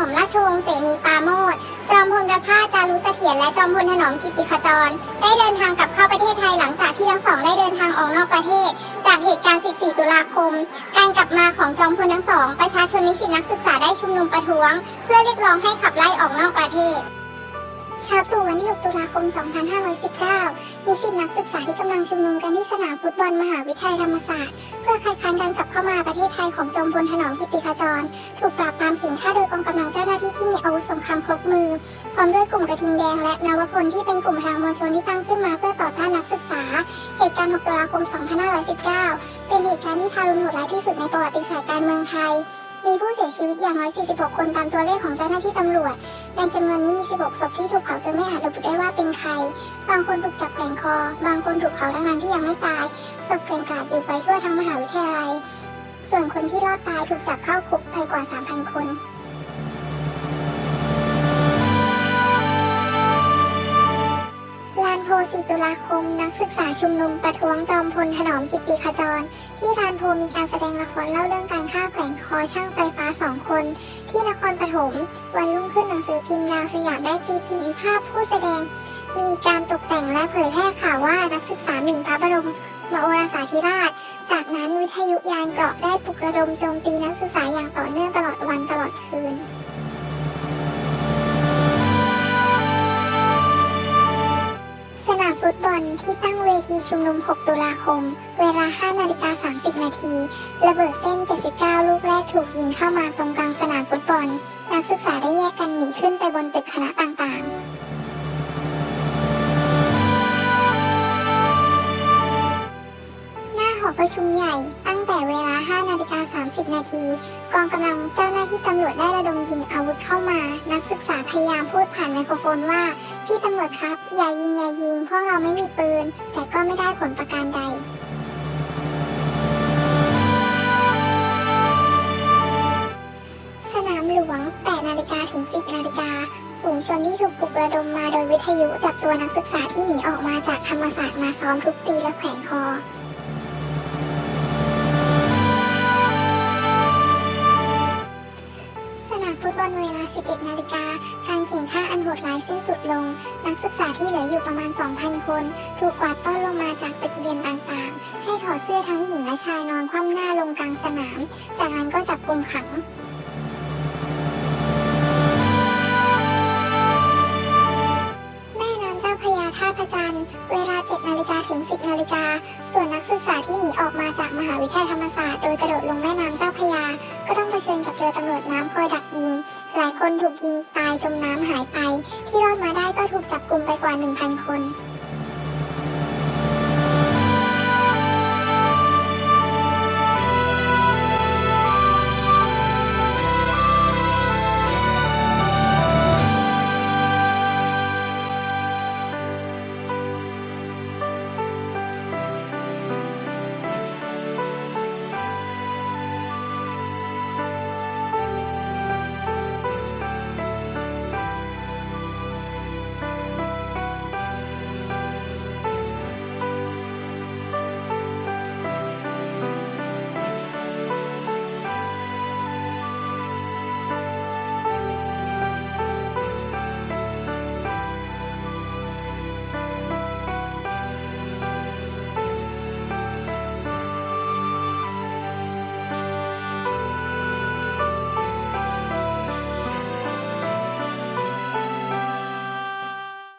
ม่อมราชวงศ์เสนีปาโมดจอมพลประภาสจารุเสถียรและจอมพลถนอมกิติขจร ได้เดินทางกลับเข้าประเทศไทยหลังจากที่ทั้งสองได้เดินทางออกนอกประเทศ จากเหตุการณ์ 14 ตุลาคม การกลับมาของจอมพลทั้งสอง ประชาชนนิสิตนักศึกษาได้ชุมนุมประท้วง เพื่อเรียกร้องให้ขับไล่ออกนอกประเทศ เช้าตู่วันที่ 6 ตุลาคม 2519 นิสิตนักศึกษาที่กำลังชุมนุมกันที่สนามฟุตบอลมหาวิทยาลัยธรรมศาสตร์ เพื่อคัดค้านการกลับเข้ามาประเทศไทยของจอมพลถนอมกิตติขจร ถูกปราบปรามเขียนฆ่าโดยกองกำลังเจ้าหน้าที่ที่มีอาวุธสงครามครบมือ พร้อมด้วยกลุ่มกระทิงแดงและนวพลที่เป็นกลุ่มพลังมวลชนที่ตั้งขึ้นมาเพื่อต่อต้านนักศึกษา เหตุการณ์ 6 ตุลาคม 2519 เป็นเหตุการณ์ที่ทารุณโหดร้ายที่สุดในประวัติศาสตร์การเมืองไทย มีผู้เสียชีวิตอย่างน้อย 46 คนตามตัวเลขของเจ้าหน้าที่ตำรวจ ในจำนวนนี้มี 16 ศพที่ถูกเผาจนไม่อาจระบุได้ว่าเป็นใคร บางคนถูกจับแขวนคอ บางคนถูกเผาทั้งนั้นที่ยังไม่ตาย ศพเกลื่อนกลาดอยู่ไปทั่วทั้งมหาวิทยาลัย ส่วนคนที่รอดตายถูกจับเข้าคุกไปกว่า 3,000 คน ลาคมนักศึกษาชุมนุมประท้วงจอมพลถนอมกิติขจร ที่ลานโพมีการแสดงละครเล่าเรื่องการฆ่าแขวนคอช่างไฟฟ้าสองคน ที่นครปฐมวันรุ่งขึ้นหนังสือพิมพ์ดาวสยามได้ตีพิมพ์ภาพผู้แสดง มีการตกแต่งและเผยแพร่ข่าวว่านักศึกษาหมิ่นพระบรมมโอรสาธิราช จากนั้นวิทยุยานเกราะได้ปลุกระดมโจมตีนักศึกษาอย่างต่อเนื่องตลอดวันตลอดคืน ฟุตบอลที่ตั้งเวทีชุมนุม 6 ตุลาคม เวลา 5 นาฬิกา 30 นาที ระเบิดเส้น 79 ลูกแรกถูกยิงเข้ามาตรงกลางสนามฟุตบอล นักศึกษาได้แยกกันหนีขึ้นไปบนตึกคณะต่างๆ ประชุมใหญ่ตั้งแต่เวลา 5 นาฬิกา 30 นาที กองกำลังเจ้าหน้าที่ตำรวจได้ระดมยิงอาวุธเข้ามา นักศึกษาพยายามพูดผ่านไมโครโฟนว่า พี่ตำรวจครับ อย่ายิงอย่ายิง พวกเราไม่มีปืน แต่ก็ไม่ได้ผลประการใดสนามหลวง8นาฬิกาถึง 10 นาฬิกาฝูงชนที่ถูกปลุกระดมมาโดยวิทยุจับตัวนักศึกษาที่หนีออกมาจากธรรมศาสตร์มาซ้อมทุบตีและแขวนคอ นเวลา 11 นาฬิกา การเขียนค่าอันโหดร้ายสิ้นสุดลง นักศึกษาที่เหลืออยู่ประมาณ 2,000 คน ถูกกวาดต้อนลงมาจากตึกเรียนต่างๆ ให้ถอดเสื้อทั้งหญิงและชายนอนคว่ำหน้าลงกลางสนาม จากนั้นก็จับกุมขังแม่น้ำเจ้าพระยาท่าพระจันทร์เวลา 7 นาฬิกาถึง 10 นาฬิกา ส่วนนักศึกษาที่หนีออกมาจากมหาวิทยาลัยธรรมศาสตร์ายคนถูกยิงตายจมน้ำหายไป ที่รอดมาได้ก็ถูกจับกลุ่มไปกว่า 1,000 คน